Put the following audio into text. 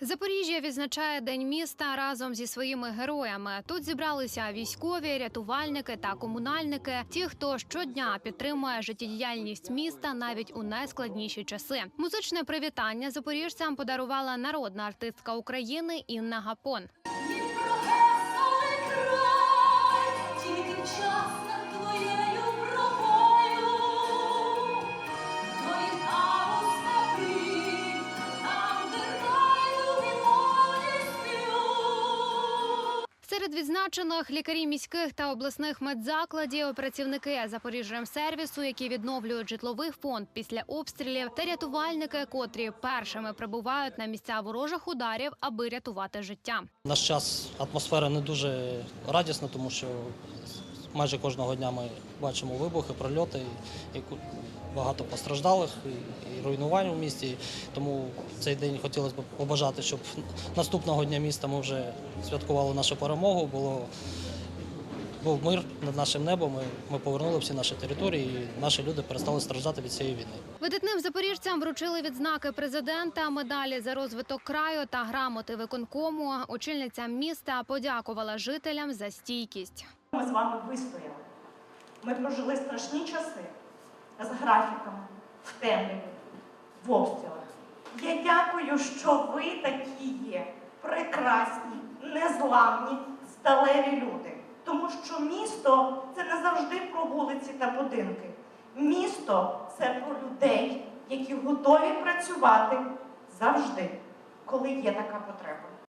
Запоріжжя відзначає День міста разом зі своїми героями. Тут зібралися військові, рятувальники та комунальники. Ті, хто щодня підтримує життєдіяльність міста навіть у найскладніші часи. Музичне привітання запоріжцям подарувала народна артистка України Інна Гапон. Серед відзначених лікарі міських та обласних медзакладів, працівники Запоріжжямсервісу, які відновлюють житловий фонд після обстрілів, та рятувальники, котрі першими прибувають на місця ворожих ударів, аби рятувати життя. Наш час атмосфера не дуже радісна, тому що майже кожного дня ми бачимо вибухи, прольоти, і багато постраждалих і, руйнувань у місті. Тому цей день хотілося б побажати, щоб наступного дня міста ми вже святкували нашу перемогу. Було був мир над нашим небом. Ми, ми повернули всі наші території, і наші люди перестали страждати від цієї війни. Видатним запоріжцям вручили відзнаки президента, медалі за розвиток краю та грамоти виконкому. Очільниця міста подякувала жителям за стійкість. Ми з вами вистояли. Ми прожили страшні часи з графіками, в темряві, в обстрілах. Я дякую, що ви такі є прекрасні, незламні, сталеві люди. Тому що місто це не завжди про вулиці та будинки. Місто це про людей, які готові працювати завжди, коли є така потреба.